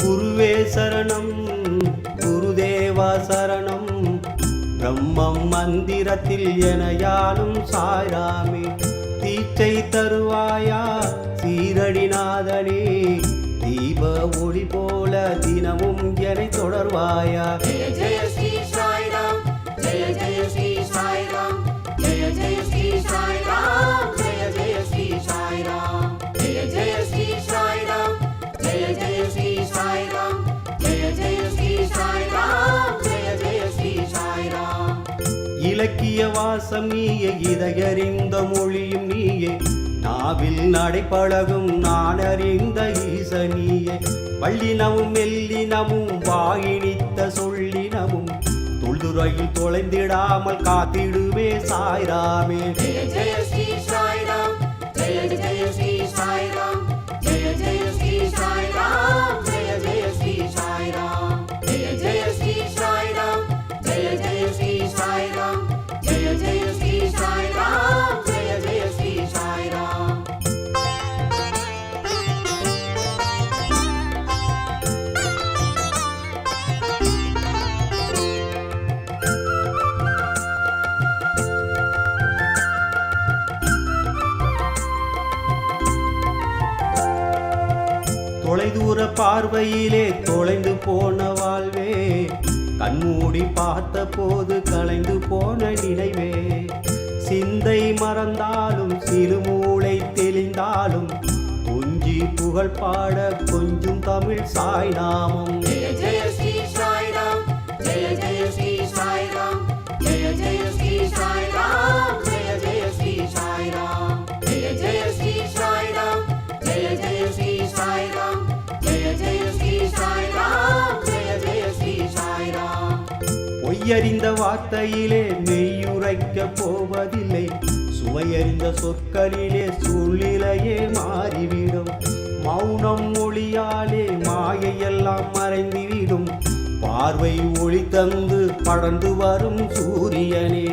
குருவே சரணம் சரணம். பிரம்மம் மந்திரத்தில் எனையாலும் சாராமே. தீச்சை தருவாயா சீரடிநாதனே. தீப ஒளி போல தினமும் என தொடர்வாயா. ஜெய ஸ்ரீ இலக்கிய வாசம் நீயே இதயறிந்த மொழியும் நீயே. நாவில் நடைப்பழகும் நான் அறிந்த ஈசனியே வள்ளினமும் மெல்லினமும் வாயினித்த சொல்லினமும் தொழுதுறையில் தொலைந்திடாமல் காத்திடுவே சாய்ராமே. ஜெய ஸ்ரீ பார்வையிலே தொலைந்து போன வாழ்வே கண்மூடி பார்த்த போது கலைந்து போன நினைவே. சிந்தை மறந்தாலும் சிறுமூளை தெளிந்தாலும் புஞ்சி புகழ் பாட கொஞ்சம் தமிழ் சாய்நாமம் ஜெய சுவையறிந்த வார்த்தையிலே மெய்யுரைக்க போவதில்லை. சுவையறிந்த சொற்களிலே சூழ்நிலையே மாறிவிடும். மௌனம் ஒளியாலே மாயையெல்லாம் மறைந்துவிடும். பார்வை ஒளி தந்து படர்ந்து வரும் சூரியனே.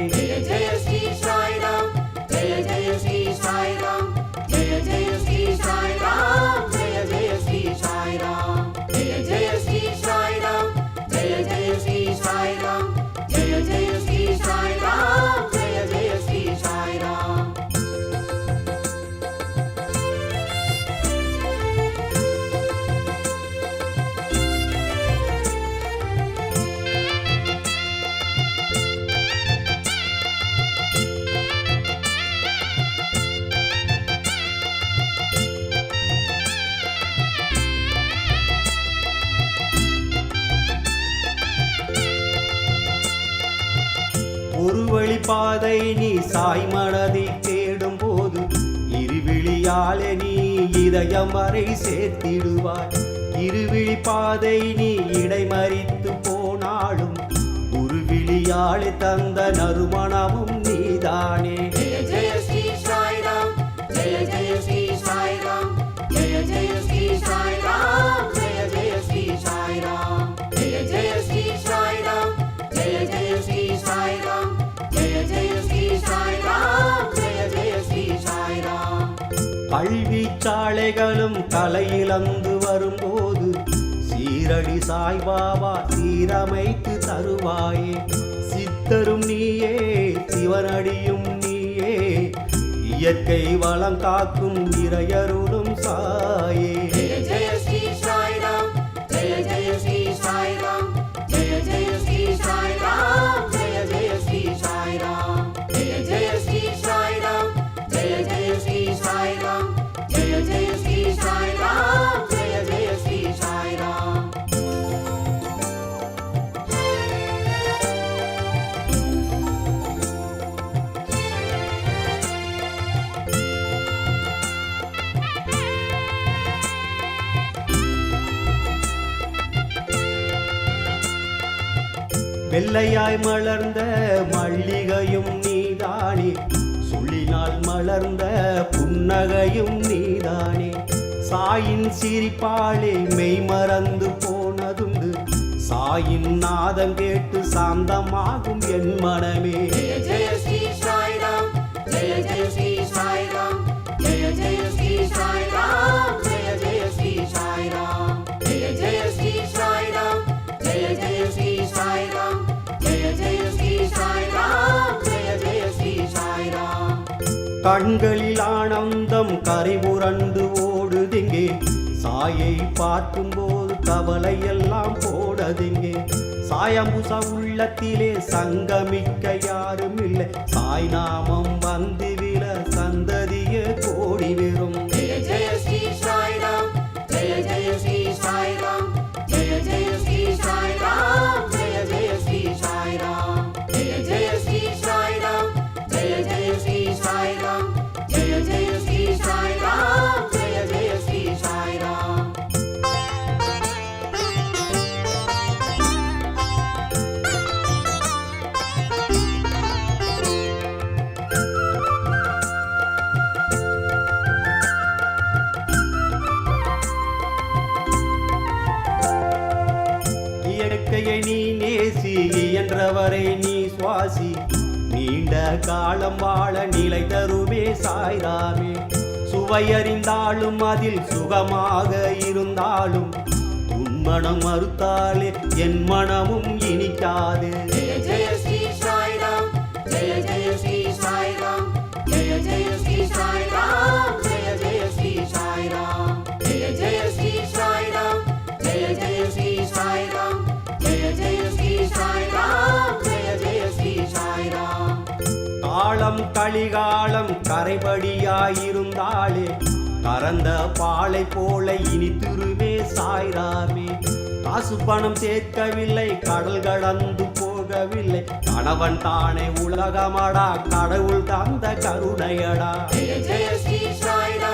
ஒரு வழி பாதை நீ சாய் மனதை தேடும் போது இருவிழியாலே நீ இதயம் வரை சேர்த்திடுவாய். இருவிழி பாதை நீ இடைமறித்து போனாலும் உருவிழியாலே தந்த நறுமணமும் நீதானே. ஜெய தலையிலந்து வரும்போது சீரடி சாய்பாபா சீரமைத்து தருவாயே. சித்தரும் நீயே சிவனடியும் நீயே. இயற்கை வளம் காக்கும் இறையருளும் சாயே. வெள்ளையாய் மலர்ந்த மல்லிகையும் நீதானே. சொல்லினால் மலர்ந்த புன்னகையும் நீதானே. சாயின் சிரிப்பாளே மெய் மறந்து போனதுண்டு. சாயின் நாதம் கேட்டு சாந்தமாகும் என் மனமே. கண்களில் ஆனந்தம் கரை புரண்டு ஓடுதிங்கே. சாயை பார்க்கும்போது கவலை எல்லாம் போடதிங்கே. சாயம்புச உள்ளத்திலே சங்கமிக்க யாரும் இல்லை சாய் நாமம் வந்து வில சந்ததிய கோடி காலம் வாழ நிலை தருமே சாய்ராமே. சுவையறிந்தாலும் அதில் சுகமாக இருந்தாலும் உன் மனம் மறுத்தாலே என் மனமும் இனிக்காது. ஜெய ஜெய ஸ்ரீ சாய்ராம் ஜெய ஜெய காலம் கலிகாலம் கரைபடியாயிருந்தாளே. கறந்த பாலை போல இனி திருவே சாய்ராமே. காசு பணம் சேர்க்கவில்லை கடல் கடந்து போகவில்லை. கணவன் தானே உலகமடா கடவுள் தந்த கருணையடா. ஜெய ஜெய ஸ்ரீ சாய்ரா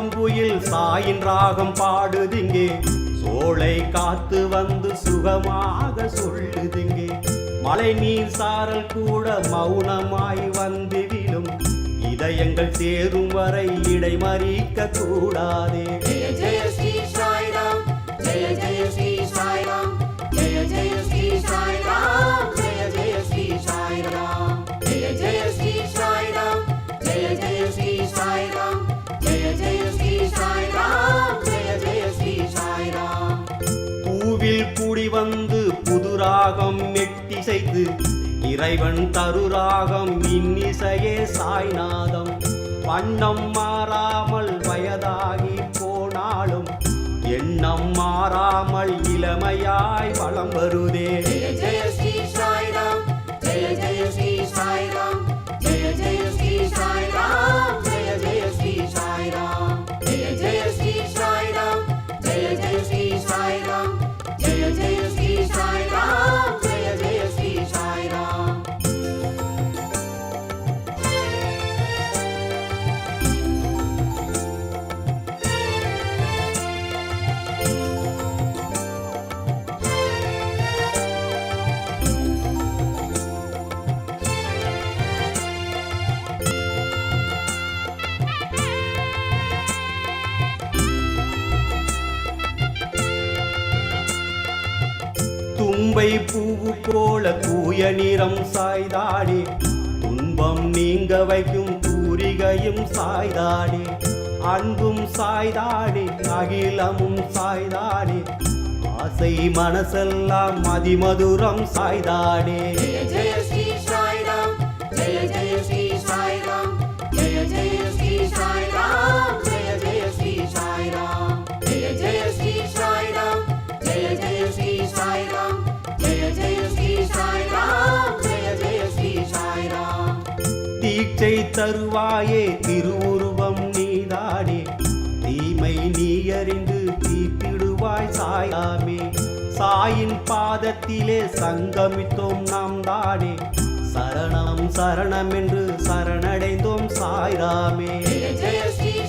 பாடும் குயில் சாயின் ராகம் பாடுதிங்கே. சோலை காத்து வந்து சுகமாக சொல்லுதிங்கே. மழை நீர் சாரல் கூட மௌனமாய் வந்து விழும் இதயங்கள் சேரும் வரை இடைமறிக்க கூடாதே. ஜெய ஜெய ஸ்ரீ இசைத்து இறைவன் தருராகம் இன்னிசையே சாய்நாதம். வண்ணம் மாறாமல் வயதாகி போனாலும் எண்ணம் மாறாமல் இளமையாய் வளம் வருதே. ஜெய ஸ்ரீ சாய்ராம் ஜெய ஜெய ஸ்ரீ சாய்ராம் ஜெய ஜெய ஸ்ரீ சாய்ராம் ஜெய ஜெய ஸ்ரீ சாய்ராம். தும்பை பூவு போல தூய நிறம் சாய்தாடே துன்பம் நீங்க வைக்கும் பூரிகையும் சாய்தாடே அன்பும் சாய்தாடே அகிலமும் சாய்தாடே ஆசை மனசெல்லாம் மதிமதுரம் சாய்தாடே ஜெயஸ்ரீ வீடை தருவாயே திருவுருவம் நீதானே. தீமை நீ அறிந்து தீப்பிடுவாய் சாயாமே சாயின் பாதத்திலே சங்கமித்தோம் நாம் தானே சரணம் சரணம் என்று சரணடைந்தோம் சாய்ராமே. ஜெய ஸ்ரீ